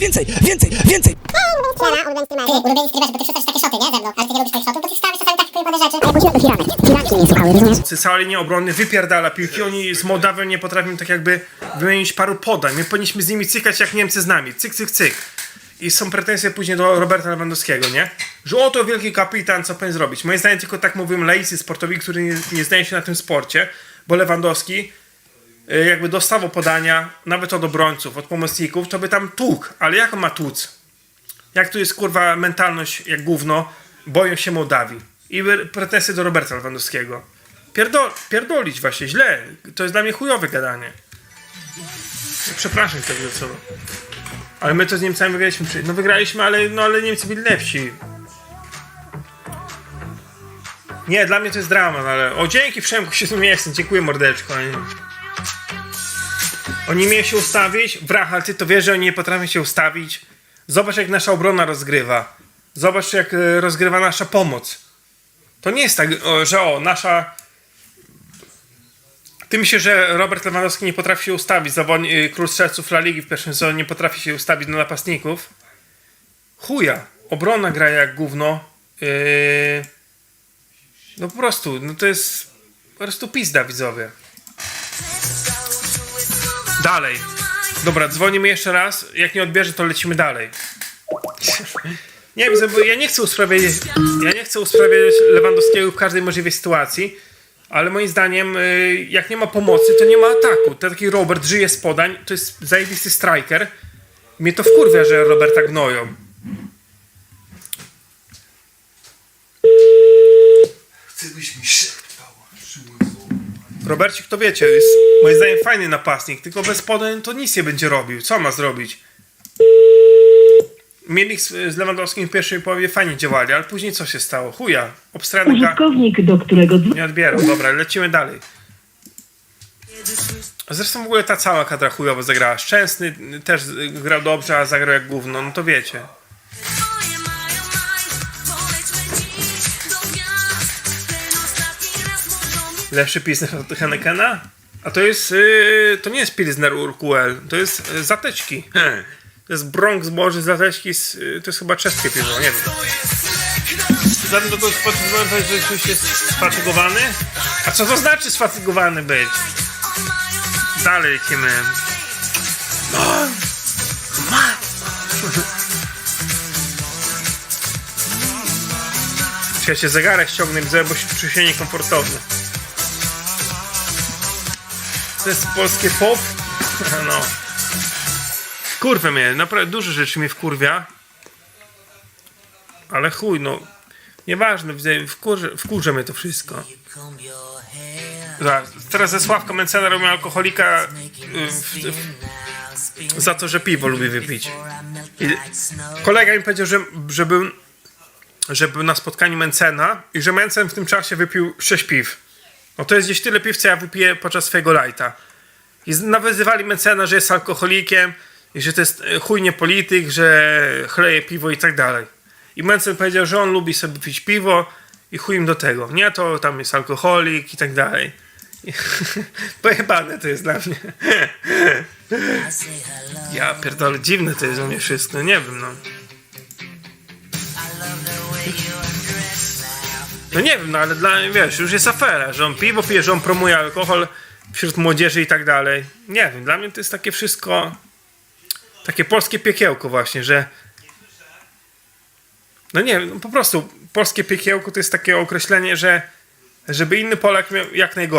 Więcej, więcej, więcej! Ulubieni streamerzy. Bo ty wrzucasz takie szoty, nie? Ze mną. Ale ty nie lubisz takich szotów, bo ty czasami takie pojebane rzeczy. Do firmy. Firanki mnie słuchały, rozumiesz? Obrony wypierdala piłki, oni z Mołdawią nie potrafią tak jakby wymienić paru podań. My powinniśmy z nimi cykać jak Niemcy z nami. Cyk, cyk, cyk. I są pretensje później do Roberta Lewandowskiego, nie? Że oto wielki kapitan, co powinien zrobić. Moim zdaniem tylko tak mówią laicy sportowi, którzy nie, nie znają się na tym sporcie, bo Lewandowski jakby dostawał podania, nawet od obrońców, od pomocników, to by tam tłukł. Ale jak on ma tłuc? Jak tu jest kurwa mentalność jak gówno, boją się Mołdawii. I pretensje do Roberta Lewandowskiego. Pierdol, pierdolić właśnie, źle. To jest dla mnie chujowe gadanie. Przepraszam tego co. Ale my to z Niemcami wygraliśmy. No wygraliśmy, ale, no, ale Niemcy byli lepsi. Nie, dla mnie to jest dramat, ale... O, dzięki Przemku, się z. Dziękuję mordeczko. Oni, mieli się ustawić. Brach, ale ty to wiesz, że oni nie potrafią się ustawić. Zobacz, jak nasza obrona rozgrywa. Zobacz, jak e, rozgrywa nasza pomoc. To nie jest tak, że o, nasza... Ty myślisz, że Robert Lewandowski nie potrafi się ustawić, zawodnik, y, król strzelców La Ligi w pierwszym sezonie nie potrafi się ustawić do napastników? Chuja. Obrona gra jak gówno. Yy... No po prostu, no to jest po prostu pizda, widzowie. Dalej. Dobra, dzwonimy jeszcze raz. Jak nie odbierze, to lecimy dalej. Nie wiem, bo ja nie chcę usprawiedliwiać, ja nie chcę usprawiedliwiać Lewandowskiego w każdej możliwej sytuacji, ale moim zdaniem, y, jak nie ma pomocy, to nie ma ataku. To taki Robert żyje z podań, to jest zajebisty striker. Mnie to wkurwia, że Roberta gnoją. Chcę, byś mi szeptał. Robercik to wiecie, jest moim zdaniem fajny napastnik, tylko bez podań to nic nie będzie robił. Co ma zrobić? Mieli z, Lewandowskim w pierwszej połowie fajnie działali, ale później co się stało? Chuja. Obstrany. Użytkownik, do którego. Nie odbierał. Dobra, lecimy dalej. Zresztą w ogóle ta cała kadra chujowo zagrała. Szczęsny też grał dobrze, a zagrał jak gówno, no to wiecie. Lepszy Pilsner od Hennekena? A to jest, yy, to nie jest Pilsner Urquell, to jest yy, zateczki. To jest Bronx Boży zateczki, z, yy, to jest chyba czeskie piwo, nie wiem. Zatem do tego sfatygowany, że jesteś jest sfatygowany? A co to znaczy sfatygowany być? Dalej lecimy. Ja się zegarek ściągnę, widzę, bo się czuję się niekomfortownie. To jest polskie pop? No. Kurwę mnie, naprawdę dużo rzeczy mnie wkurwia. Ale chuj, no. Nieważne, widzę, wkurze, wkurza mnie to wszystko. Zaraz, Teraz ze Sławka Mencena robią alkoholika y, w, w, za to, że piwo lubi wypić. I kolega mi powiedział, że, że, był, że był na spotkaniu Mencena i że Mencen w tym czasie wypił 6 piw. No to jest gdzieś tyle piw, co ja wypiję podczas swojego lajta. I nawyzywali Mencena, że jest alkoholikiem i że to jest e, chujnie polityk, że chleje piwo i tak dalej. I Mencen powiedział, że on lubi sobie pić piwo i chuj im do tego. Nie, to tam jest alkoholik i tak dalej. Pojebane to jest dla mnie. Ja pierdolę, dziwne to jest u mnie wszystko, nie wiem no. No nie wiem, no ale dla wiesz, już jest afera, że on piwo pije, że on promuje alkohol wśród młodzieży i tak dalej. Nie wiem, dla mnie to jest takie wszystko takie polskie piekiełko właśnie, że no nie wiem, no po prostu polskie piekiełko to jest takie określenie, że żeby inny Polak miał jak najgorzej.